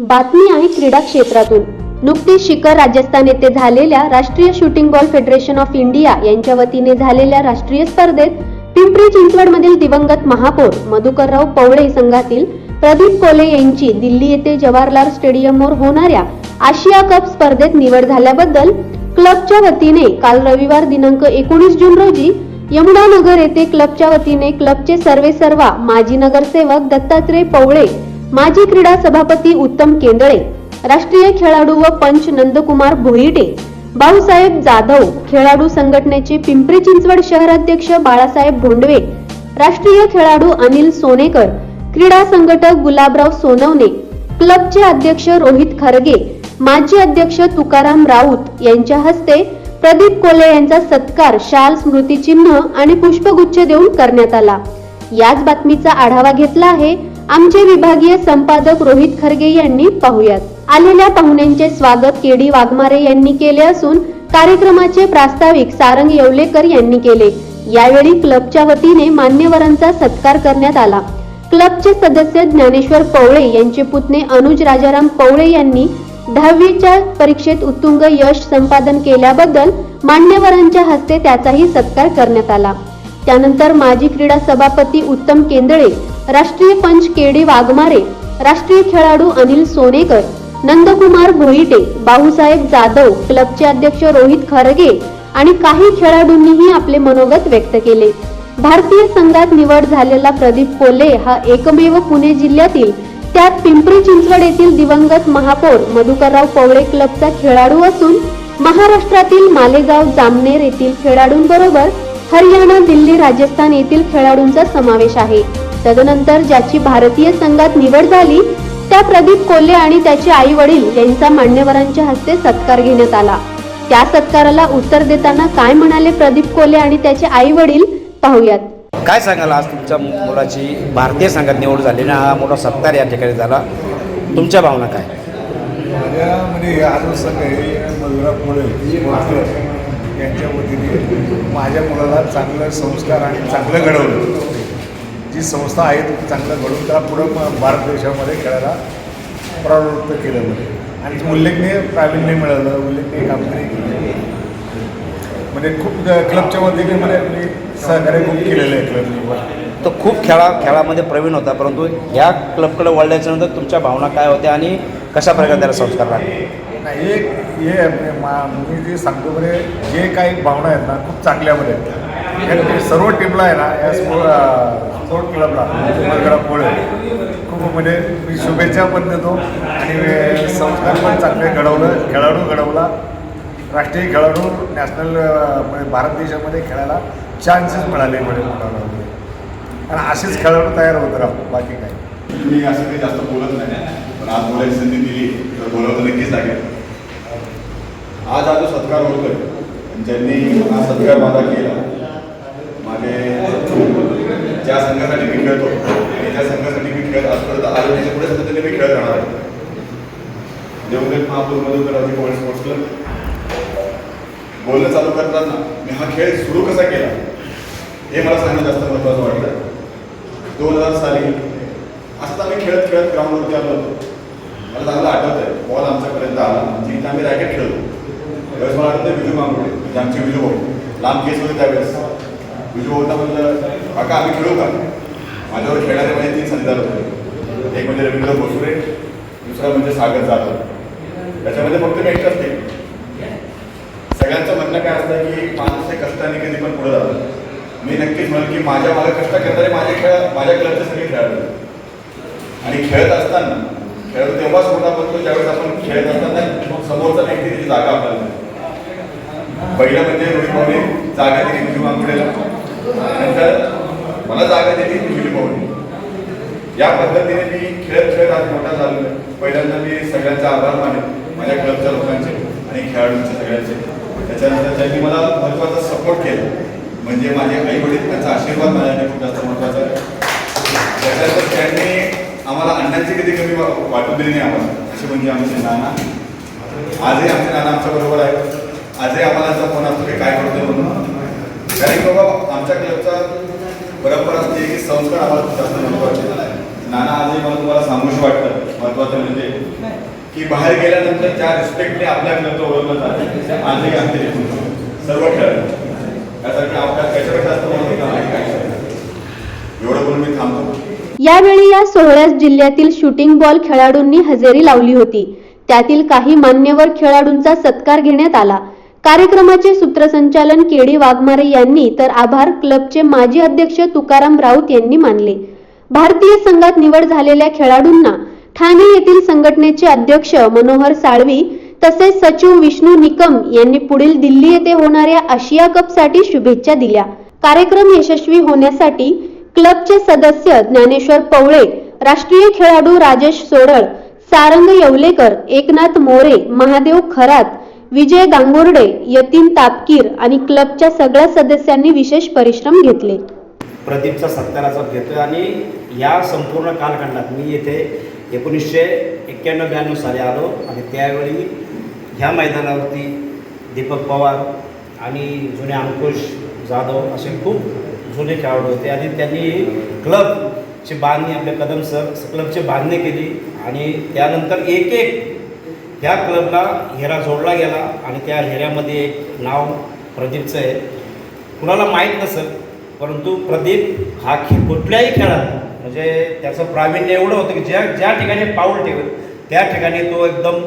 बातमी आहे क्रीडा क्षेत्रातून. नुकतीच शिखर राजस्थान येथे झालेल्या राष्ट्रीय shooting ball federation of India यांच्या वतीने झालेल्या राष्ट्रीय स्पर्धेत पिंपरी चिंचवडमधील दिवंगत महापौर मधुकरराव पवळे संघातील प्रदीप कोले यांची दिल्ली येथे जवाहरलाल स्टेडियमवर होणाऱ्या आशिया कप स्पर्धेत निवड झाल्याबद्दल क्लबच्या वतीने काल रविवार दिनांक एकोणीस जून रोजी यमुनानगर येथे क्लबच्या वतीने क्लबचे सर्वे सर्वा माजी नगरसेवक दत्तात्रय पवळे माजी क्रीडा सभापती उत्तम केंदळे राष्ट्रीय खेळाडू व पंच नंदकुमार भोईटे भाऊसाहेब जाधव खेळाडू संघटनेचे पिंपरी चिंचवड शहराध्यक्ष बाळासाहेब भोंडवे राष्ट्रीय खेळाडू अनिल सोनेकर क्रीडा संघटक गुलाबराव सोनवणे क्लबचे अध्यक्ष रोहित खरगे माजी अध्यक्ष तुकाराम राऊत यांच्या हस्ते प्रदीप कोले यांचा सत्कार शाल स्मृतिचिन्ह आणि पुष्पगुच्छ देऊन करण्यात आला. याच बातमीचा आढावा घेतला आहे आमचे विभागीय संपादक रोहित खरगे यांनी पाहुयात. आलेल्या पाहुण्यांचे स्वागत केडी वाघमारे यांनी केले असून कार्यक्रमाचे प्रास्ताविक सारंग येवलेकर यांनी केले. यावेळी क्लबच्या वतीने मान्यवरांचा सत्कार करण्यात आला. क्लबचे सदस्य ज्ञानेश्वर पवळे यांचे पुतणे अनुज राजाराम पवळे यांनी दहावीच्या परीक्षेत उत्तुंग यश संपादन केल्याबद्दल मान्यवरांच्या हस्ते त्याचाही सत्कार करण्यात आला. त्यानंतर माजी क्रीडा सभापती उत्तम केंदळे राष्ट्रीय पंच केडी वाघमारे राष्ट्रीय खेळाडू अनिल सोनेकर नंदकुमार भोईटे बाहूसाहेब जाधव क्लबचे अध्यक्ष रोहित खरगे आणि काही खेळाडूंनीही आपले मनोगत व्यक्त केले. भारतीय संघात निवड झालेला प्रदीप कोल्हे हा एकमेव पुणे जिल्ह्यातील त्यात पिंपरी चिंचवड येथील दिवंगत महापौर मधुकरराव पवळे क्लबचा खेळाडू असून महाराष्ट्रातील मालेगाव जामनेर येथील खेळाडूंबरोबर हरियाणा दिल्ली राजस्थान येथील खेळाडूंचा समावेश आहे. तदनंतर ज्याची भारतीय संघात निवड झाली त्या प्रदीप कोल्हे आणि त्याचे आई वडील यांचा मान्यवरांच्या हस्ते सत्कार घेण्यात आला. त्या सत्काराला उत्तर देताना काय म्हणाले प्रदीप कोल्हे आणि त्याचे आई वडील पाहुयात. काय सांगाल आज तुमच्या मुलाची भारतीय संघात निवड झाली आणि हा मोठा सत्कार या ठिकाणी झाला? तुमच्या भावना काय? माझ्यामध्ये हे आलो संघ मधुरा पुढे यांच्या वतीने माझ्या मुलाला चांगलं संस्कार आणि चांगलं घडवलं. जी संस्था आहे ती चांगलं घडवून त्याला पुढं भारत देशामध्ये खेळायला प्रवृत्त केलं म्हणजे आणि उल्लेखनीय प्रावीण्य मिळालं उल्लेखनीय कामगिरी केली. म्हणजे खूप क्लबच्या वतीने मला मी सहकार्य खूप केलेलं आहे क्लबने तो खूप खेळा खेळामध्ये प्रवीण होता परंतु या क्लबकडे वळल्याच्या नंतर तुमच्या भावना काय होत्या आणि कशा प्रकारे त्याला संस्कार लागले? नाही एक हे आहे, मा मी जे सांगतो म्हणजे जे काही भावना आहेत ना खूप चांगल्यामध्ये आहेत. सर्व टीमला आहे ना या स्पोर्ट स्पोर्ट क्लबला उमरगडा पोळे खूप म्हणजे मी शुभेच्छा पण देतो आणि संस्कार पण चांगले घडवलं खेळाडू घडवला. राष्ट्रीय खेळाडू नॅशनल म्हणजे भारत देशामध्ये खेळायला चान्सेस मिळाले म्हणजे मुलांना आणि असेच खेळाडू तयार होत राहू बाकी काही. मी असं काही जास्त बोलत नाही. पण आज बोलायची संधी दिली तर बोलावं नक्कीच लागेल आज हा जो सत्कार होतोय ज्यांनी हा सत्कार माझा केला ज्या संघासाठी मी खेळतो आणि ज्या संघासाठी मी खेळत आजपर्यंत आलो त्याच्या पुढे सतत मी खेळत राहणार जेवढे महापूरमधून महापूर मधून कोविड स्पोर्ट्स क्लब बोलणं चालू करताना मी हा खेळ सुरू कसा केला हे मला सांगणं जास्त महत्त्वाचं वाटलं दोन हजार साली असता आम्ही खेळत खेळत ग्राउंडवरती आलो होतो. मला चांगलं आठवत आहे बॉल आमच्यापर्यंत आला म्हणजे इथं आम्ही रॅकेट खेळतो त्यावेळेस मला आठवतं विजू मागवले म्हणजे आमचे विजू भाऊ. लांब केस होते त्यावेळेस. विजू होता म्हणलं काका आम्ही खेळू का? माझ्यावर खेळणारे म्हणजे तीन संध्यार होते. एक म्हणजे रवींद्र भोसुरे दुसरा म्हणजे सागर जाधव. त्याच्यामध्ये फक्त मी एकटाच नाही सगळ्यांचं म्हणणं काय असतं की माणूस ते कष्टाने कधी पण पुढे जातं. मी नक्कीच म्हणेन की माझ्या मला कष्ट करणारे माझे खेळ माझ्या क्लबचे सगळे खेळाडू आणि खेळत असताना खेळ तेव्हाच मोठा बनतो ज्यावेळेस आपण खेळत असताना समोरचा व्यक्ती त्याची जागा आपल्याला पहिलं म्हणजे रोहित भाऊने जागा दिली किंवा मांगुडेला नंतर मला जागा दिली विजू भाऊने या पद्धतीने मी खेळत खेळत आज मोठा झालो पहिल्यांदा मी सगळ्यांचा आभार मानेन माझ्या क्लबच्या लोकांचे आणि खेळाडूंचे सगळ्यांचे. त्याच्यानंतर त्यांनी मला महत्त्वाचा सपोर्ट केला. म्हणजे माझे आई वडील त्यांचा आशीर्वाद माझ्यासाठी खूप जास्त महत्त्वाचा आहे. त्याच्यानंतर त्यांनी आम्हाला अण्णांची कधी कमी वा- वाटू दिली नाही आम्हाला. असे म्हणजे आमचे नाना. आजही आमचे नाना आमच्या बरोबर आहेत. आजही आम्हाला असा फोन असतो की काय करतोय म्हणून कारण की बाबा आमच्या क्लबचा परंपरा असते की संस्कार आम्हाला जास्त महत्त्वाचे नाना आजही मला तुम्हाला सांगूशी वाटतं महत्वाचं म्हणजे की बाहेर गेल्यानंतर ज्या रिस्पेक्टने आपल्या क्लबचं ओळखलं जातं आजही आमचे सर्व खेळाडू त्यासाठी आपल्या त्याच्यापेक्षा जास्त महत्त्व आहे काय एवढं बोलून मी थांबतो. यावेळी या सोहळ्यास जिल्ह्यातील शूटिंग बॉल खेळाडूंनी हजेरी लावली होती. त्यातील काही मान्यवर खेळाडूंचा सत्कार घेण्यात आला. कार्यक्रमाचे सूत्रसंचालन केडी वाघमारे यांनी तर आभार क्लबचे माजी अध्यक्ष तुकाराम राऊत यांनी मानले. भारतीय संघात निवड झालेल्या खेळाडूंना ठाणे येथील संघटनेचे अध्यक्ष मनोहर साळवी तसेच सचिव विष्णू निकम यांनी पुढील दिल्ली येथे होणाऱ्या आशिया कपसाठी शुभेच्छा दिल्या. कार्यक्रम यशस्वी होण्यासाठी क्लबचे सदस्य ज्ञानेश्वर पवळे राष्ट्रीय खेळाडू राजेश सोडळ सारंग येवलेकर एकनाथ मोरे महादेव खरात विजय गांगुर्डे यतीन तापकीर आणि क्लबच्या सगळ्या सदस्यांनी विशेष परिश्रम घेतले. प्रदीपचा सत्काराचा घेतोय आणि या संपूर्ण कालखंडात मी येथे एकोणीसशे एक्क्याण्णव ब्याण्णव साली आलो आणि त्यावेळी ह्या मैदानावरती दीपक पवार आणि जुने अंकुश जाधव असे खूप जुने खेळाडू होते आणि त्यांनी क्लबची बांधणी आपले कदम सर क्लबची बांधणी केली आणि त्यानंतर एक एक ह्या क्लबला हेरा जोडला गेला आणि त्या हेऱ्यामध्ये एक नाव प्रदीपचं आहे. कुणाला माहीत नसेल परंतु प्रदीप हा खे कुठल्याही खेळात म्हणजे त्याचं प्रावीण्य एवढं होतं की ज्या ज्या ठिकाणी पाऊल ठेवेल त्या ठिकाणी तो एकदम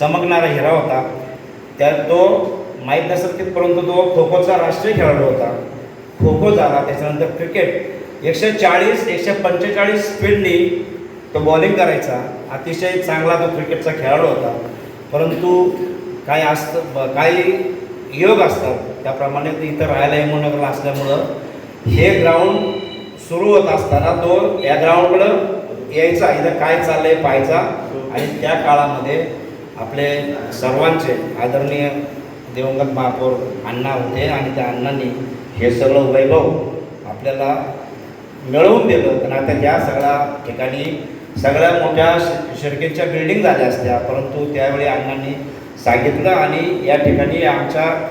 चमकणारा हिरा होता. त्या तो माहीत नसेल की परंतु तो खो खोचा राष्ट्रीय खेळाडू होता. खो खो झाला त्याच्यानंतर क्रिकेट. एकशे चाळीस एकशे पंचेचाळीस स्पीडनी तो बॉलिंग करायचा. अतिशय चांगला तो क्रिकेटचा खेळाडू होता. परंतु काय असतं ब- काही योग असतात त्याप्रमाणे इथं राहायला यमुनगरला असल्यामुळं हे ग्राउंड सुरू होत असताना तो या ग्राउंडकडं यायचा इथं काय चाललंय पाहायचा आणि त्या काळामध्ये आपले सर्वांचे आदरणीय दिवंगत महापौर अण्णा होते आणि त्या अण्णांनी हे सगळं वैभव आपल्याला मिळवून दिलं. पण आता या सगळ्या ठिकाणी सगळ्या मोठ्या शर्केच्या बिल्डिंग झाल्या असत्या. परंतु त्यावेळी अण्णांनी सांगितलं आणि या ठिकाणी आमच्या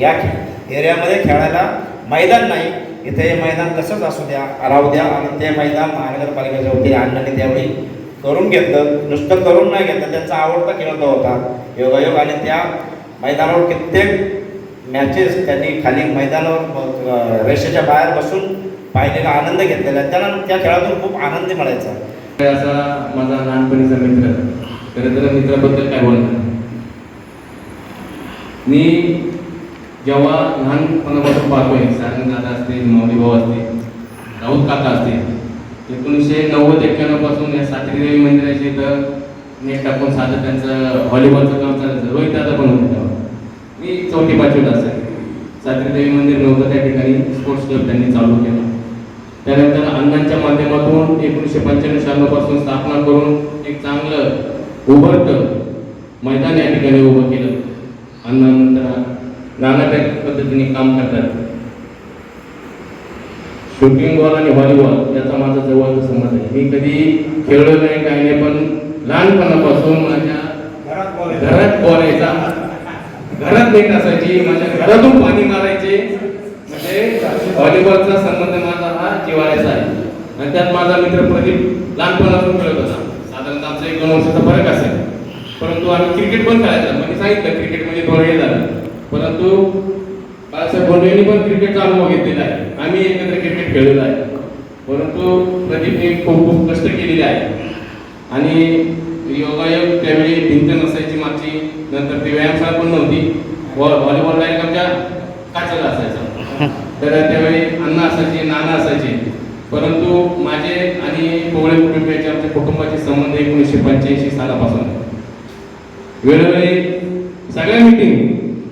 या खे- एरियामध्ये खेळायला मैदान नाही. इथे हे मैदान तसंच असू द्या राहू द्या. आणि ते मैदान महानगरपालिकेच्या वतीने अण्णांनी त्यावेळी करून घेतलं. नुसतं करून नाही घेतलं. त्यांचा आवडता खेळ तो होता योगायोग. आणि त्या मैदानावर कित्येक मॅचेस त्यांनी खाली मैदानावर रेषेच्या बाहेर बसून पाहिलेला आनंद घेतलेला त्यांना त्या खेळातून खूप आनंद मिळायचा. असा माझा लहानपणीचा मित्र. खरं तर मित्राबद्दल काय बोलणार नाही. मी जेव्हा लहानपणापासून पाहतोय सारंग दादा असतील माऊली भाऊ असतील राऊत काका असतील एकोणीसशे नव्वद एक्क्याण्णवपासून या सात्री देवी मंदिराच्या इथं नेट टाकून साधं त्यांचं व्हॉलीबॉलचं काम चालायचं रोहित दादा पण होते तेव्हा. मी चौथी पाचवीत असेल सात्री देवी मंदिर नव्हतं त्या ठिकाणी स्पोर्ट्स क्लब त्यांनी चालू केला. त्यानंतर अण्णांच्या माध्यमातून एकोणीसशे पंच्याण्णव शहाण्णव स्थापना करून एक चांगलं उभरतं मैदान या ठिकाणी उभं केलं. अण्णानंतर नाना पद्धतीने काम करतात. शूटिंग बॉल आणि व्हॉलीबॉल याचा माझा जवळचा संबंध आहे. मी कधी खेळलो नाही काही नाही पण लहानपणापासून माझ्या घरात बॉल यायचा. घरात नेट असायची माझ्या घरातून पाणी मारायचे. म्हणजे व्हॉलीबॉलचा संबंध माझा हा आहे. आणि त्यात माझा मित्र प्रदीप लहानपणापासून खेळत होता. साधारणतः आमचा एक दोन वर्षाचा फरक असेल. परंतु आम्ही क्रिकेट पण खेळायचा. म्हणजे सांगितलं क्रिकेट म्हणजे हे झालं. परंतु बाळासाहेब भोंडेंनी पण क्रिकेटचा अनुभव घेतलेला आहे. आम्ही एकत्र क्रिकेट खेळलेलो आहे. परंतु प्रदीपने खूप खूप कष्ट केलेले आहे. आणि योगायोग त्यावेळी भिंत नसायची मागची. नंतर ती व्यायामशाळा पण नव्हती. व्हॉ- व्हॉलीबॉल डायरेक्ट आमच्या काचेला असायचा. तर त्यावेळी अण्णा असायचे नाना असायचे. परंतु माझे आणि पोवळे कुटुंबियाचे आमच्या कुटुंबाचे संबंध एकोणीसशे पंच्याऐंशी सालापासून. वेळोवेळी सगळ्या मिटिंग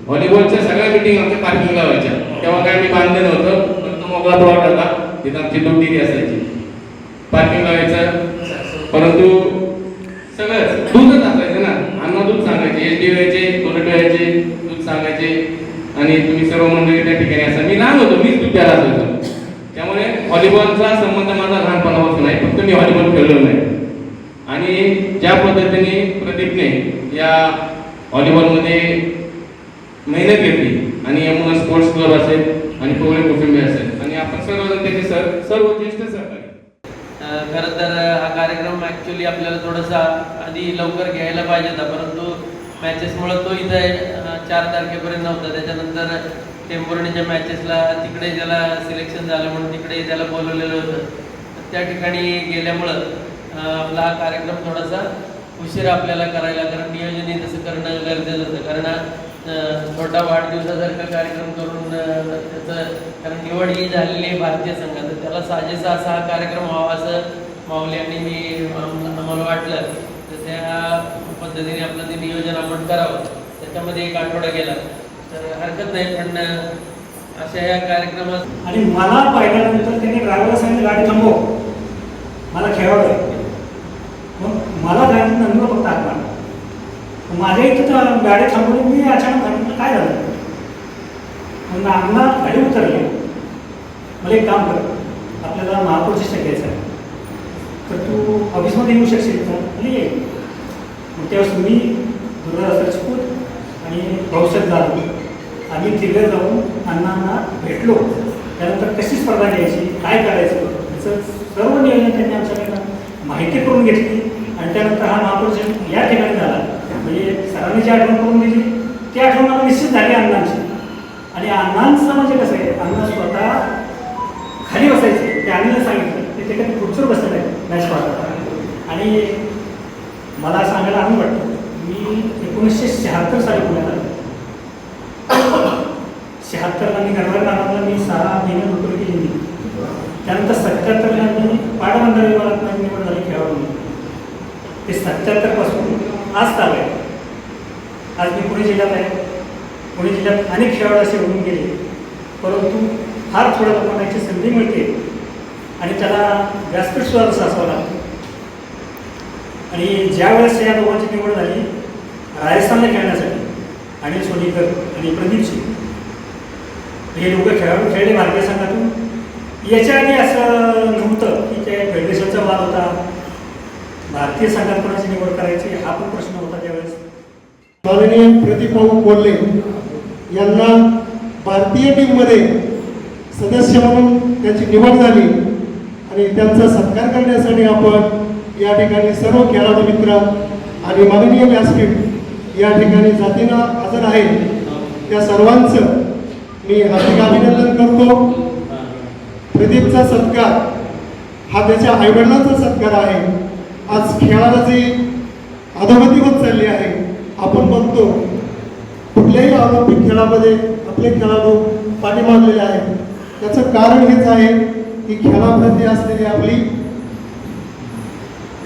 व्हॉलीबॉलच्या सगळ्या मिटिंग आमच्या पार्किंगला व्हायच्या. तेव्हा काय मी बांधलेलं नव्हतं फक्त मोकळा प्लॉट होता तिथं आमची दुपटी असायची. पार्किंग लावायचं परंतु सगळंच दूधच असायचं ना अण्णा दूध सांगायचे एच डी व्हायचे कोलट व्हायचे दूध सांगायचे आणि तुम्ही सर्व मंडळी त्या ठिकाणी असा मी लहान होतो. त्यामुळे व्हॉलीबॉलचा संबंध माझा लहानपणापासून आहे. फक्त मी व्हॉलीबॉल खेळलो नाही. आणि ज्या पद्धतीने प्रदीपने या व्हॉलीबॉलमध्ये मेहनत घेतली आणि यमुना स्पोर्ट्स क्लब असेल आणि पोवळे कुटुंबी असेल आणि आपण सर्वजण त्याचे सर सर्व ज्येष्ठ सहकारी. खर खरं तर हा कार्यक्रम ॲक्च्युली आपल्याला थोडासा आधी लवकर घ्यायला पाहिजे होता परंतु मॅचेसमुळं तो इथं चार तारखेपर्यंत नव्हता त्याच्यानंतर टेम्पोरणीच्या मॅचेसला तिकडे ज्याला सिलेक्शन झालं म्हणून तिकडे त्याला बोलवलेलं होतं तर त्या ठिकाणी गेल्यामुळं आपला हा कार्यक्रम थोडासा उशीर आपल्याला करायला कारण नियोजनही तसं करणं गरजेचं होतं. कारण छोटा वाढदिवसासारखा कार्यक्रम करून त्याचं कारण निवड ही झालेली आहे भारतीय संघात त्याला साजेसा असा हा कार्यक्रम व्हावा असं माऊली आणि मी आम्हाला वाटलं. तर त्या पद्धतीने आपलं ते नियोजन आपण करावं. त्याच्यामध्ये एक आठवडा गेला. तर हरकत नाही पण अशा या कार्यक्रमात आणि मला पाहिल्यानंतर त्यांनी ड्रायव्हरला सांगितलं गाडी थांबव. मला खेळावं आहे. मग मला जायचं नंबर फक्त हात मारला. माझ्या इथं तर गाडी थांबवली मी अचानक थांबलं काय झालं? मग नागला गाडी उतरली. मला एक काम कर. आपल्याला महापौरची घ्यायचं आहे. तर तू ऑफिसमध्ये येऊ शकशील का आणि ये. मग त्यावेळेस मी दुर्गा राजपूत आणि भाऊसाहेब जाधव आम्ही तिघं जाऊन अण्णांना भेटलो. त्यानंतर कशी स्पर्धा घ्यायची काय करायचं याचं सर्व नियोजन त्यांनी आमच्याकडनं माहिती करून घेतली. आणि त्यानंतर हा महापुरुष या ठिकाणी झाला. म्हणजे सरांनी जी आठवण करून दिली ती आठवण मला निश्चित झाली अण्णांची. आणि अण्णांचं म्हणजे कसं आहे अण्णा स्वतः खाली बसायचे ते अनिलला सांगितलं ते ते कधी खुर्चीवर बसलेलं आहे मॅच पाहतात आणि मला सांगायला आनंद वाटतो. मी एकोणीसशे शहात्तर साली पुण्यात आलो. शहात्तरला मी गरवार नावाला मी सहा महिने नोकरी केली मी त्यानंतर सत्याहत्तरला मी पाटबंधारे विभागात माझी निवड झाली खेळाडू ते सत्याहत्तरपासून आज चालू आहे. आज मी पुणे जिल्ह्यात आहे. पुणे जिल्ह्यात अनेक खेळाडू असे होऊन गेले. परंतु फार थोड्या लोकांना संधी मिळते आणि त्याला व्यासपीठ सुद्धा तसं असावं लागतं. आणि ज्यावेळेस या दोघांची निवड झाली राजस्थानला खेळण्यासाठी आणि सोनीकर आणि प्रदीप सिंग. हे लोक खेळाडू खेळले भारतीय संघातून. याच्या आधी असं नव्हतं की ते फेडरेशनचा वाद होता. भारतीय संघात कोणाची निवड करायची हा पण प्रश्न होता त्यावेळेस. माननीय प्रदीप कोल्हे यांना भारतीय टीममध्ये सदस्य म्हणून त्यांची निवड झाली आणि त्यांचा सत्कार करण्यासाठी आपण या ठिकाणी सर्व खेळाडू मित्र आणि माननीय व्यासपीठ या ठिकाणी जातीनं हजर आहे त्या सर्वांचं मी हार्दिक अभिनंदन करतो. प्रदीपचा सत्कार हा त्याच्या आईवडिलांचा सत्कार आहे. आज खेळाला जी अधोगती होत चालली आहे आपण बघतो कुठल्याही ऑलिम्पिक खेळामध्ये आपले खेळाडू पाठीमागलेले आहेत. त्याचं कारण हेच आहे की खेळाप्रती असलेली आपली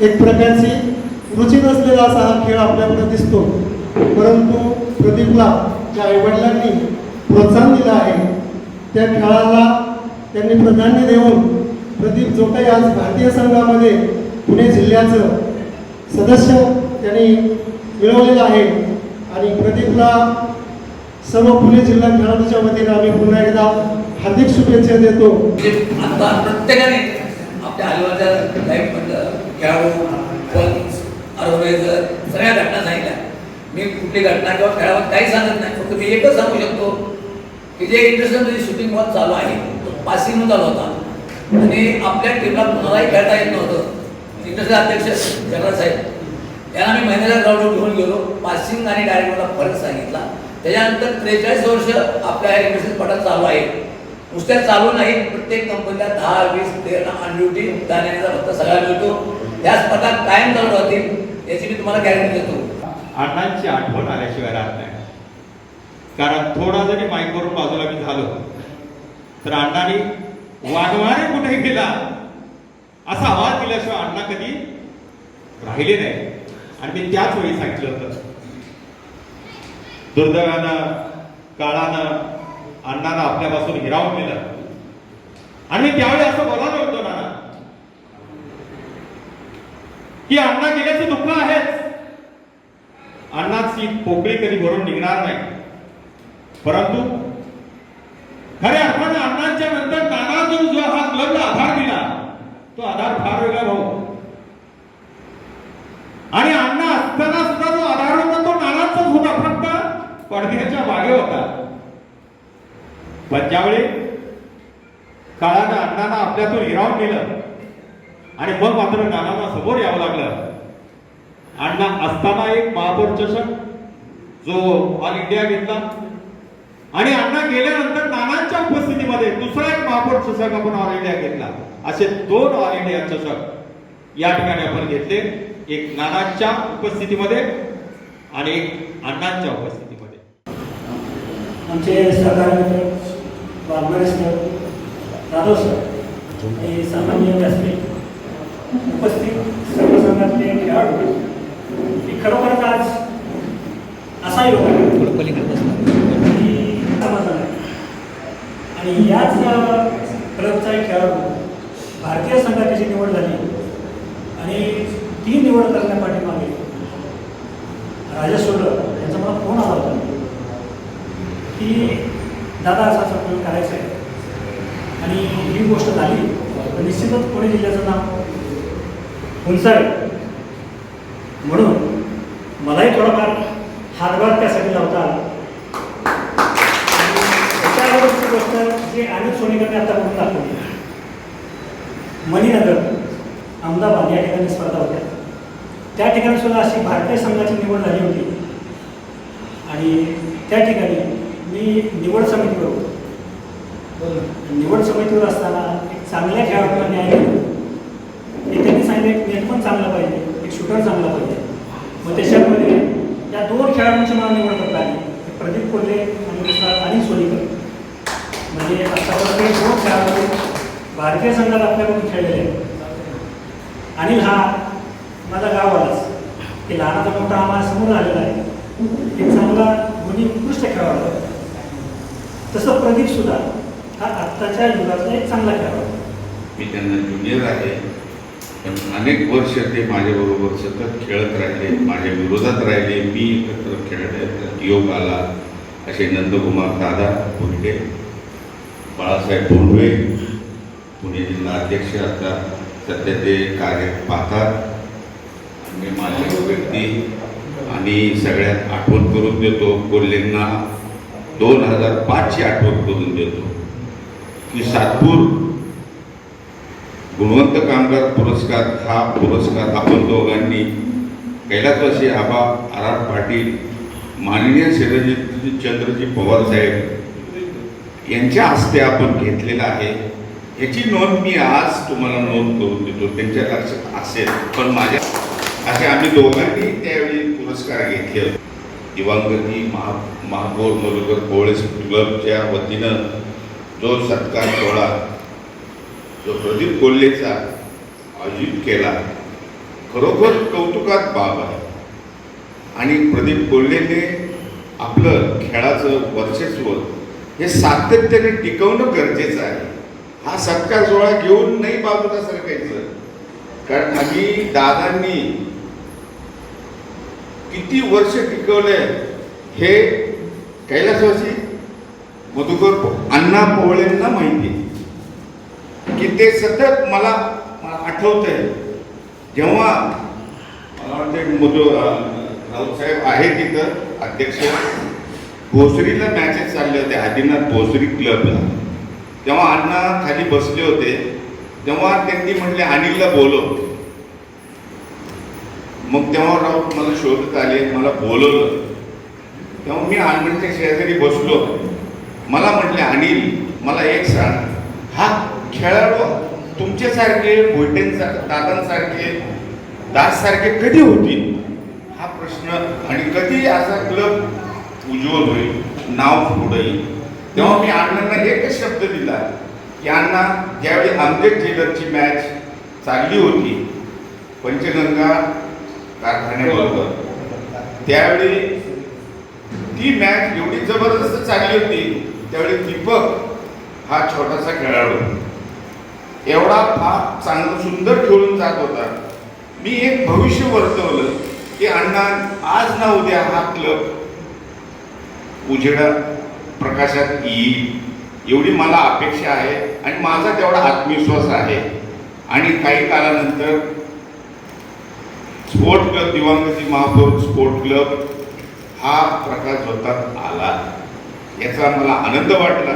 एक प्रकारची रुची नसलेला असा हा खेळ आपल्याकडे दिसतो. परंतु प्रदीपला त्या आईवडिलांनी प्रोत्साहन दिलं आहे. त्या खेळाला त्यांनी प्राधान्य देऊन प्रदीप जो काही आज भारतीय संघामध्ये पुणे जिल्ह्याचं सदस्य त्यांनी मिळवलेलं आहे. आणि प्रदीपला सर्व पुणे जिल्हा खेळाडूच्या वतीने आम्ही पुन्हा एकदा हार्दिक शुभेच्छा देतो. म्हणजे आता प्रत्येकाने आपल्या आजूबाजूच्या लाईफमधलं खेळाडू कोच ऑर्गनायझर सगळ्या घटना सांगितल्या. मी कुठली घटना किंवा खेळावर काही सांगत नाही फक्त मी एकच सांगू शकतो की जे इंटरनॅशनल शूटिंग बॉल चालू आहे तो पासिंग चालू होता. आणि आपल्या टीमला कोणालाही खेळता येत नव्हतं. इंटरनॅशनल अध्यक्ष जनरल साहेब. त्यांना मी महिन्याला ग्राउंडवर घेऊन गेलो. पासिंग आणि डायरेक्ट मला फरक सांगितला. त्याच्यानंतर त्रेचाळीस वर्ष आपल्या इंटरनॅशनल पटात चालू आहे. नुसत्या चालू नाही प्रत्येक कंपनीला दहा वीस तेरा ऑन ड्युटी जाण्याचा फक्त सगळा मिळतो. त्याच पटात कायम चालू राहतील याची मी तुम्हाला गॅरंटी देतो. अण्णांची आठवण आल्याशिवाय राहत नाही. कारण थोडा जरी माईकवरून बाजूला मी झालो तर अण्णांनी वाघवारे कुठे गेला असा आवाज दिल्याशिवाय अण्णा कधी राहिले नाही. आणि मी त्याच वेळी सांगितलं होतं. दुर्दैवानं काळानं अण्णानं आपल्यापासून हिरावून नेलं. आणि मी त्यावेळी असं बोलायला होतो ना की अण्णा गेल्याचं दुःख आहेच अण्णाची पोकळी कधी भरून निघणार नाही. परंतु खऱ्या अर्थाने अण्णांच्या नंतर नानातून जो हा क्लबला आधार दिला तो आधार फार वेगळा भाऊ. आणि अण्णा असताना सुद्धा जो आधार होता तो नानाचाच होता फक्त पडद्याच्या मागे होता. पण ज्यावेळी काळानं अण्णांना आपल्यातून हिरावून दिलं आणि मग मात्र नानांना समोर यावं लागलं अण्णा असताना एक महापौर चषक जो ऑल इंडिया घेतला आणि अण्णा गेल्यानंतर नानांच्या उपस्थितीमध्ये दुसरा एक महापौर चषक आपण ऑल इंडिया घेतला. असे दोन ऑल इंडिया चषक या ठिकाणी आपण घेतले. एक नानांच्या उपस्थितीमध्ये आणि एक अण्णांच्या उपस्थितीमध्ये. आमचे सहकारी वाघमारे सर जाधव सर हे सामान्य व्यासपीठ उपस्थित सर्व संघातले खेळाडू. खरोखरच आज असा योग आणि याच क्लबचा एक खेळाडू भारतीय संघाची निवड झाली आणि ती निवड करण्यापाठीमागे राजेश सोडर यांचा मला फोन आला होता की दादा असा असं आपल्याला करायचं आहे आणि ही गोष्ट झाली. तर निश्चितच पुणे जिल्ह्याचं नाव उंचावेल म्हणून मलाही थोडाफार हातभार त्यासाठी लावता आला. आणि गोष्ट असे अनेक सोनेकरने आता म्हणून दाखवले मणिनगर अहमदाबाद या ठिकाणी स्पर्धा होत्या. त्या ठिकाणी सुद्धा अशी भारतीय संघाची निवड झाली होती. आणि त्या ठिकाणी मी निवड समितीवर होतो. निवड समितीवर असताना एक चांगल्या खेळाडूला न्याय दिला त्यांनी सांगितलं एक नेट पण चांगला पाहिजे एक शूटर चांगला पाहिजे. मग त्याच्यामध्ये या दोन खेळाडूंची मला निवड करता आली. प्रदीप कोल्हे आणि दुसरा अनिल सोनीकर. म्हणजे आतापर्यंत दोन खेळाडू भारतीय संघात आपल्याकडून खेळलेले आहेत. अनिल हा माझा गावालाच की लहानाचा मोठा आम्हाला समोर आलेला आहे. एक चांगला म्हणजे उत्कृष्ट खेळाडू आहे. तसं प्रदीप सुद्धा हा आत्ताच्या युगातला एक चांगला खेळाडू मी त्यांना ज्युनियर आहे. पण अनेक वर्ष ते माझ्याबरोबर सतत खेळत राहिले माझ्या विरोधात राहिले. मी एकत्र खेळले योग आला. असे नंदकुमार दादा बोलले बाळासाहेब बोंडवे पुणे जिल्हा अध्यक्ष आता सध्या ते कार्य पाहतात. मी माझी व्यक्ती आणि सगळ्यात आठवण करून देतो कोल्हेंना दोन हजार पाचची आठवण करून देतो. की सातपूर गुणवंत कामगार पुरस्कार हा पुरस्कार आपण दोघांनी कैलासवासी आबा आर पाटील माननीय शिरजित चंद्रजी पवार साहेब यांच्या हस्ते आपण घेतलेला आहे. याची नोंद मी आज तुम्हाला नोंद करून देतो. त्यांच्या लक्षात असेल. पण माझ्या असे आम्ही दोघांनी त्यावेळी पुरस्कार घेतले होते. दिवंगती महा महापौर मधुकर कोळे क्लबच्या वतीनं जो सत्कार सोहळा जो प्रदीप कोल्हेचा आयोजित केला खरोखर कौतुकात बाब आहे. आणि प्रदीप कोल्हेने आपलं खेळाचं वर्चस्व हे सातत्याने टिकवणं गरजेचं आहे. हा सत्कार सोहळा घेऊन नाही बाजूला सरकायचं कारण आम्ही दादांनी किती वर्ष टिकवलंय हे कैलासवासी मधुकर अण्णा पोवळेंना माहिती की ते सतत मला आठवत आहे जेव्हा मला वाटते मधु राऊत साहेब आहे तिथं अध्यक्ष भोसरीला मॅचेस चालले होते. आदिनाथ भोसरी क्लबला तेव्हा अण्णा खाली बसले होते तेव्हा त्यांनी म्हटले अनिलला बोलव. मग तेव्हा राऊत मला शोधत आले मला बोलवलं तेव्हा मी अण्णांच्या शेजारी बसलो. मला म्हटले अनिल मला एक सांग. हा खेळाडू तुमच्यासारखे भोईटेंसा दादांसारखे दाससारखे कधी होतील? हा प्रश्न आणि कधी असा क्लब उज्ज्वल होईल नाव पुढे येईल. तेव्हा मी अण्णांना एकच शब्द दिला. की अण्णा ज्यावेळी आमदेड जेलरची मॅच चालली होती पंचगंगा कारखान्याबरोबर त्यावेळी ती मॅच एवढी जबरदस्त चालली होती त्यावेळी दीपक हा छोटासा खेळाडू एवढा फार चांगला सुंदर खेळून जात होता. मी एक भविष्य वर्तवलं की अण्णा आज ना उद्या हा क्लब उजेडा प्रकाशात येईल एवढी मला अपेक्षा आहे आणि माझा तेवढा आत्मविश्वास आहे. आणि काही काळानंतर स्पोर्ट क्लब दिवंगती महापौर स्पोर्ट क्लब हा प्रकाश होतात आला. याचा मला आनंद वाटला.